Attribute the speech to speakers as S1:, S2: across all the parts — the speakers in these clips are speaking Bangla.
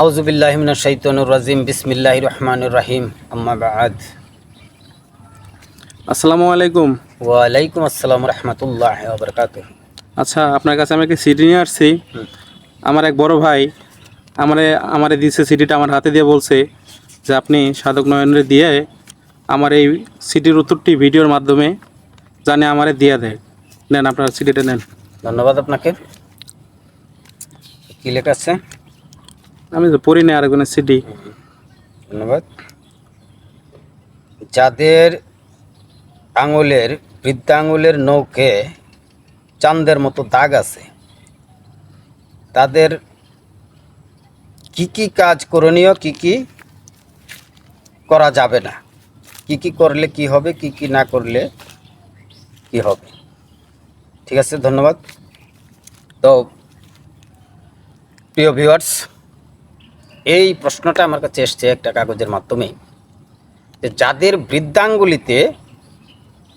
S1: আউজুবিল্লাহমিনা শৈতনুর রাজিম বিসমিল্লাহ রহমানুর রাহিম আম্মা বাদ।
S2: আসসালামু আলাইকুম।
S1: ওয়ালাইকুম আসসালাম রহমতুল্লাহ বরকাত
S2: আচ্ছা আপনার কাছে আমি একটা সিডি নিয়ে আসছি। আমার এক বড় ভাই আমারে আমারে দিয়েছে সিডিটা আমার হাতে দিয়ে বলছে যে আপনি সাধক নয়নের দিয়ে আমার এই সিডির উত্তরটি ভিডিওর মাধ্যমে জানে আমারে দিয়ে দেয়। নেন আপনার সিডিটা নেন।
S1: ধন্যবাদ আপনাকে। কি লেখা আছে?
S2: আমি তো পড়ি না আরেকজনের সিডি
S1: ধন্যবাদ। যাদের আঙুলের বৃদ্ধা আঙুলের নৌকে চাঁদের মতো দাগ আছে, তাদের কি কি কাজ করণীয়, কি কি করা যাবে না? কি কি করলে কি হবে, কি কি না করলে কি হবে? ঠিক আছে, ধন্যবাদ। তো, প্রিয় ভিউয়ার্স এই প্রশ্নটা আমার কাছে এসছে একটা কাগজের মাধ্যমে যে যাদের বৃদ্ধাঙ্গুলিতে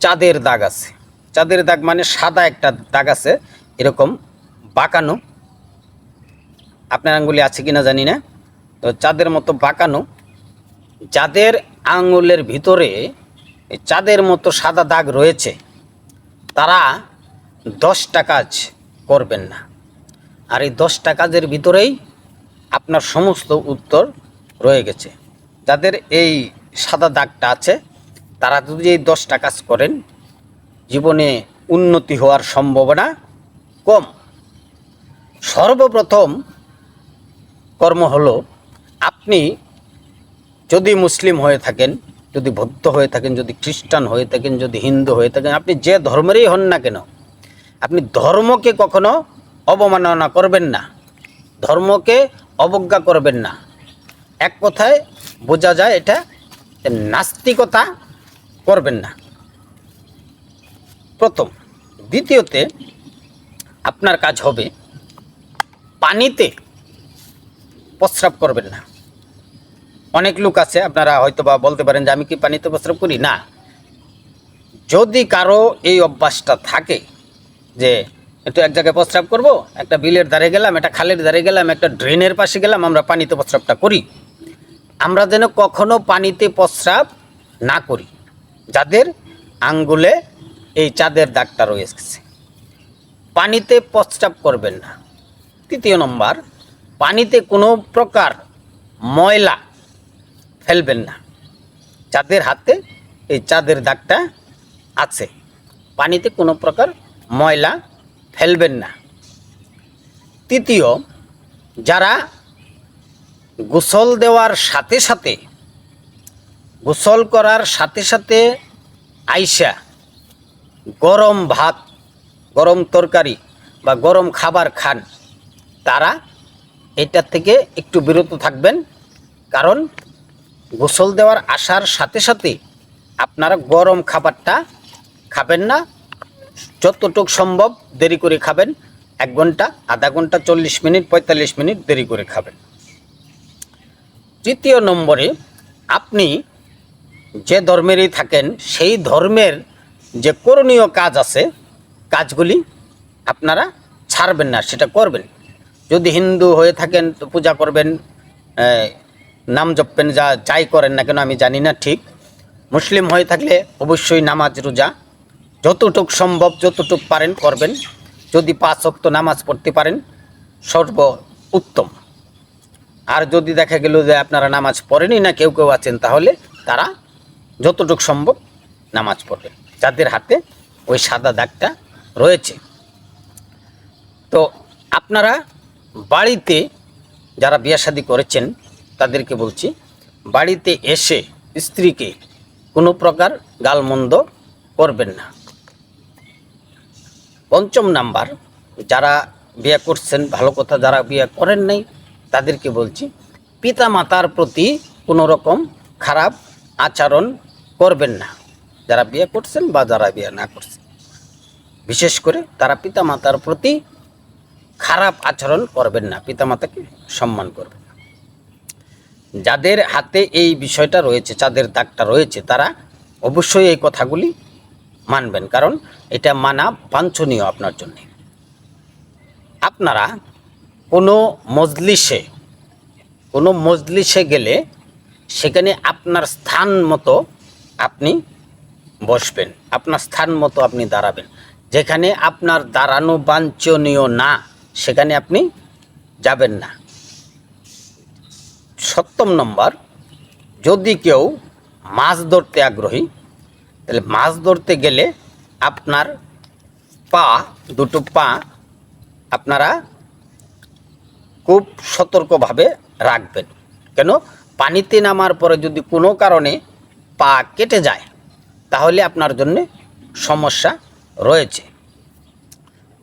S1: চাঁদের দাগ আছে, চাঁদের দাগ মানে সাদা একটা দাগ আছে, এরকম বাঁকানো। আপনার আঙ্গুলি আছে কি না জানি না, তো চাঁদের মতো বাঁকানো, যাদের আঙ্গুলের ভিতরে চাঁদের মতো সাদা দাগ রয়েছে, তারা দশটা কাজ করবেন না। আর এই দশটা কাজের ভিতরেই আপনার সমস্ত উত্তর রয়ে গেছে। যাদের এই সাদা দাগটা আছে, তারা যদি এই দশটা কাজ করেন, জীবনে উন্নতি হওয়ার সম্ভাবনা কম। সর্বপ্রথম কর্ম হলো, আপনি যদি মুসলিম হয়ে থাকেন, যদি বৌদ্ধ হয়ে থাকেন, যদি খ্রিস্টান হয়ে থাকেন, যদি হিন্দু হয়ে থাকেন, আপনি যে ধর্মেরই হন না কেন, আপনি ধর্মকে কখনো অবমাননা করবেন না। ধর্মকে অবজ্ঞা করবেন না। এক কথায় বোঝা যায় এটা নাস্তিকতা করবেন না। প্রথম। দ্বিতীয়তে আপনার কাজ হবে পানিতে প্রস্রাব করবেন না। অনেক লোক আছে, আপনারা হয়তো বা বলতে পারেন যে আমি কি পানিতে প্রস্রাব করি? না। যদি কারও এই অভ্যাসটা থাকে যে একটু এক জায়গায় প্রস্রাব করব, একটা বিলের ধারে গেলাম, একটা খালের ধারে গেলাম, একটা ড্রেনের পাশে গেলাম, আমরা পানিতে প্রস্রাবটা করি। আমরা যেন কখনো পানিতে প্রস্রাব না করি, যাদের আঙ্গুলে এই চাঁদের দাগটা রয়ে রয়েছে। পানিতে প্রস্রাব করবেন না। তৃতীয় নম্বর, পানিতে কোনো প্রকার ময়লা ফেলবেন না। চাঁদের হাতে এই চাঁদের দাগটা আছে, পানিতে কোনো প্রকার ময়লা ফেলবেন না। তৃতীয়, যারা গোসল দেওয়ার সাথে সাথে, গোসল করার সাথে সাথে আইসা গরম ভাত, গরম তরকারি বা গরম খাবার খান, তারা এটা থেকে একটু বিরত থাকবেন। কারণ গোসল দেওয়ার আসার সাথে সাথে আপনারা গরম খাবারটা খাবেন না যতটুক সম্ভব দেরি করে খাবেন। এক ঘণ্টা, আধা ঘণ্টা, চল্লিশ মিনিট, পঁয়তাল্লিশ মিনিট দেরি করে খাবেন। তৃতীয় নম্বরে, আপনি যে ধর্মেরই থাকেন, সেই ধর্মের যে করণীয় কাজ আছে, কাজগুলি আপনারা ছাড়বেন না, সেটা করবেন। যদি হিন্দু হয়ে থাকেন, তো পূজা করবেন নাম জপবেন, যা, যাই করেন না কেন আমি জানি না ঠিক। মুসলিম হয়ে থাকলে অবশ্যই নামাজ, রোজা যতটুক সম্ভব, যতটুক পারেন করবেন। যদি পাঁচ অক্ত নামাজ পড়তে পারেন সর্ব উত্তম আর যদি দেখা গেল যে আপনারা নামাজ পড়েনি না, কেউ কেউ আছেন, তাহলে তারা যতটুক সম্ভব নামাজ পড়বেন। যাদের হাতে ওই সাদা দাগটা রয়েছে। তো আপনারা বাড়িতে যারা বিয়ে শাদি করেছেন, তাদেরকে বলছি, বাড়িতে এসে স্ত্রীকে কোনো প্রকার গালমন্দ করবেন না। পঞ্চম নাম্বার, যারা বিয়ে করছেন, ভালো কথা, যারা বিয়ে করেন নাই, তাদেরকে বলছি পিতা মাতার প্রতি কোনো রকম খারাপ আচরণ করবেন না। যারা বিয়ে করছেন বা যারা বিয়ে না করছেন। বিশেষ করে তারা পিতা মাতার প্রতি খারাপ আচরণ করবেন না, পিতামাতাকে সম্মান করবেন না। যাদের হাতে এই বিষয়টা রয়েছে যাদের দাগটা রয়েছে, তারা অবশ্যই এই কথাগুলি মানবেন, কারণ এটা মানা বাঞ্ছনীয় আপনার জন্য। আপনারা কোনো মজলিসে কোনো মজলিসে গেলে সেখানে আপনার স্থান মতো আপনি বসবেন, আপনার স্থান মতো আপনি দাঁড়াবেন। যেখানে আপনার দাঁড়ানো বাঞ্ছনীয় না, সেখানে আপনি যাবেন না। সপ্তম নম্বর, যদি কেউ মাছ ধরতে আগ্রহী তাহলে মাছ ধরতে গেলে আপনার পা, দুটো পা আপনারা খুব সতর্কভাবে রাখবেন। কেন? পানিতে নামার পরে যদি কোনো কারণে পা কেটে যায়, তাহলে আপনার জন্য সমস্যা রয়েছে।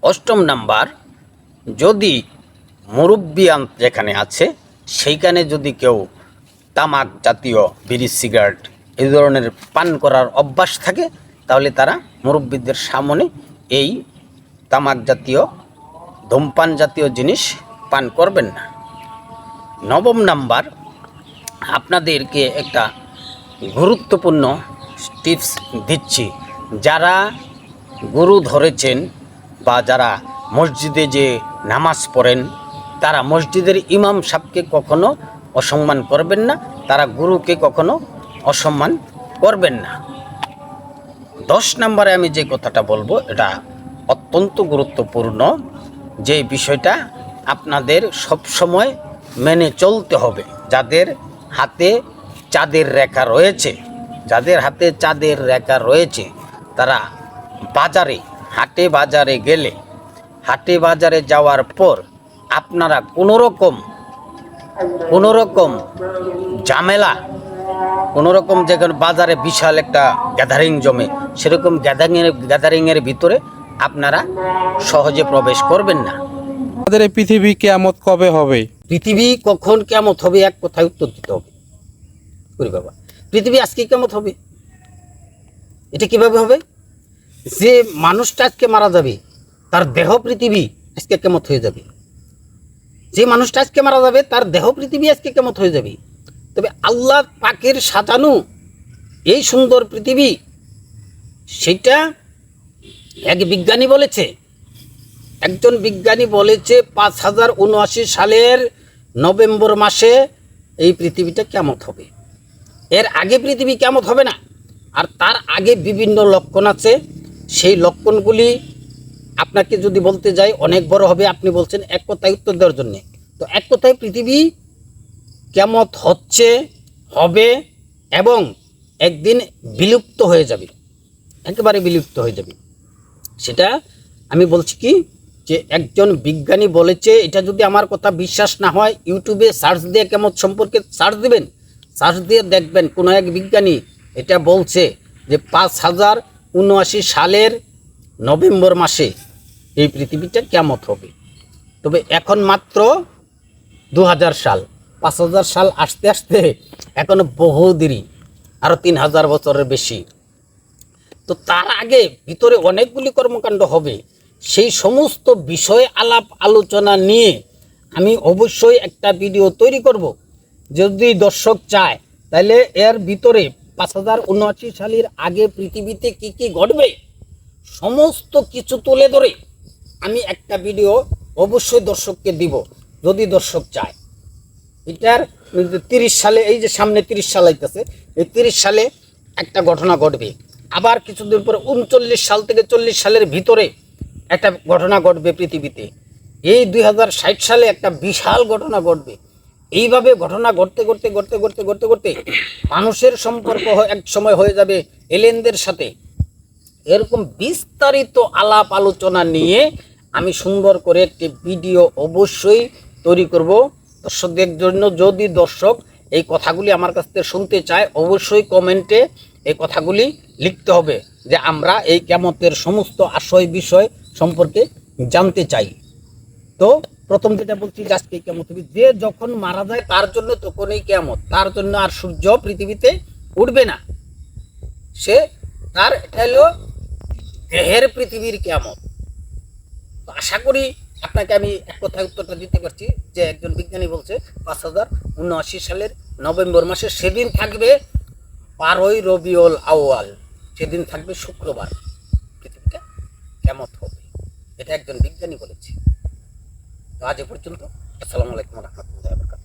S1: অষ্টম নাম্বার, যদি মুরব্বিয়ান যেখানে আছে, সেইখানে যদি কেউ তামাক জাতীয় বিড়ি, সিগারেট এই ধরনের পান করার অভ্যাস থাকে, তাহলে তারা মুরব্বীদের সামনে এই তামাক জাতীয়, ধূমপান জাতীয় জিনিস পান করবেন না। নবম নাম্বার, আপনাদেরকে একটা গুরুত্বপূর্ণ টিপস দিচ্ছি। যারা গুরু ধরেছেন বা যারা মসজিদে যে নামাজ পড়েন, তারা মসজিদের ইমাম সাহেবকে কখনো অসম্মান করবেন না, তারা গুরুকে কখনো অসম্মান করবেন না। দশ নম্বরে আমি যে কথাটা বলব, এটা অত্যন্ত গুরুত্বপূর্ণ যে বিষয়টা আপনাদের সব সময় মেনে চলতে হবে। যাদের হাতে চাঁদের রেখা রয়েছে, যাদের হাতে চাঁদের রেখা রয়েছে, তারা বাজারে, হাটে বাজারে গেলে, হাটে বাজারে যাওয়ার পর আপনারা কোনো রকম কোনো রকম ঝামেলা কোনো রকম যেখানে বাজারে বিশাল একটা গ্যাদারিং জমে সেরকম গ্যাদারিংয়ের গ্যাদারিংয়ের ভিতরে আপনারা সহজে প্রবেশ করবেন না।
S2: আমাদের এই পৃথিবী কেয়ামত কবে হবে?
S1: পৃথিবী কখন কেমত হবে এক কথায় উত্তর দিতে হবে। করি বাবা পৃথিবী আজকে কেমত হবে? এটা কীভাবে হবে? যে মানুষটা আজকে মারা যাবে তার দেহ পৃথিবী আজকে কেমত হয়ে যাবে। যে মানুষটা আজকে মারা যাবে তার দেহ পৃথিবী আজকে কেমত হয়ে যাবে। তবে আল্লাহ পাকের সাজানো এই সুন্দর পৃথিবী, সেটা এক বিজ্ঞানী বলেছে। একজন বিজ্ঞানী বলেছে পাঁচ হাজার উনআশি সালের নভেম্বর মাসে এই পৃথিবীটা কেমন হবে। এর আগে পৃথিবী কেমন হবে না, আর তার আগে বিভিন্ন লক্ষণ আছে। সেই লক্ষণগুলি আপনাকে যদি বলতে যাই, অনেক বড় হবে। আপনি বলছেন, এক কথায় উত্তর দেওয়ার জন্যে। তো এক কথায় পৃথিবী কেমত হচ্ছে, হবে এবং একদিন বিলুপ্ত হয়ে যাবে। একেবারে বিলুপ্ত হয়ে যাবে। সেটা আমি বলছি কি, যে একজন বিজ্ঞানী বলেছে, এটা যদি আমার কথা বিশ্বাস না হয়, ইউটিউবে সার্চ দিয়ে কেমন সম্পর্কে সার্চ দিবেন। সার্চ দিয়ে দেখবেন, কোনো এক বিজ্ঞানী এটা বলছে যে পাঁচ হাজার উনআশি সালের নভেম্বর মাসে এই পৃথিবীটা কেমত হবে। তবে এখন মাত্র দু হাজার সাল। পাঁচ হাজার সাল আসতে আসতে এখনও বহু দেরি আরও তিন হাজার বছরের বেশি। তো তার আগে ভিতরে অনেকগুলি কর্মকাণ্ড হবে। সেই সমস্ত বিষয় আলাপ আলোচনা নিয়ে আমি অবশ্যই একটা ভিডিও তৈরি করব। যদি দর্শক চায়, তাহলে এর ভিতরে পাঁচ হাজার উনআশি সালের আগে পৃথিবীতে কি কি ঘটবে, সমস্ত কিছু তুলে ধরে আমি একটা ভিডিও অবশ্যই দর্শককে দিব, যদি দর্শক চায়। এটার তিরিশ সালে, এই যে সামনে তিরিশ সাল আইতেছে, এই তিরিশ সালে একটা ঘটনা ঘটবে। আবার কিছুদিন পরে উনচল্লিশ সাল থেকে চল্লিশ সালের ভিতরে একটা ঘটনা ঘটবে পৃথিবীতে। এই দুই সালে একটা বিশাল ঘটনা ঘটবে। এইভাবে ঘটনা ঘটতে ঘটতে ঘটতে ঘটতে ঘটতে ঘটতে মানুষের সম্পর্ক এক সময় হয়ে যাবে এলেনদের সাথে। এরকম বিস্তারিত আলাপ আলোচনা নিয়ে আমি সুন্দর করে একটি ভিডিও অবশ্যই তৈরি করব। দর্শকদের জন্য যদি দর্শক এই কথাগুলি আমার কাছ থেকে শুনতে চায়, অবশ্যই কমেন্টে এই কথাগুলি লিখতে হবে যে আমরা এই কেমতের সমস্ত আশয় বিষয় সম্পর্কে জানতে চাই। তো প্রথম যেটা বলছি আজকে কেমত যে যখন মারা যায় তার জন্য তখন এই কেমত তার জন্য আর সূর্য পৃথিবীতে উঠবে না। সে তার এটা হলো দেহের পৃথিবীর কেমন তো আশা করি আপনাকে আমি এক কথায় উত্তরটা দিতে পারছি যে একজন বিজ্ঞানী বলছে, পাঁচ হাজার উনআশি সালের নভেম্বর মাসে সেদিন থাকবে বারোই রবিউল আওয়াল সেদিন থাকবে শুক্রবার। পৃথিবীটা কেমত হবে? এটা একজন বিজ্ঞানী বলেছে। আজ এ পর্যন্ত, আসসালামু আলাইকুম রহমতুল্লাহ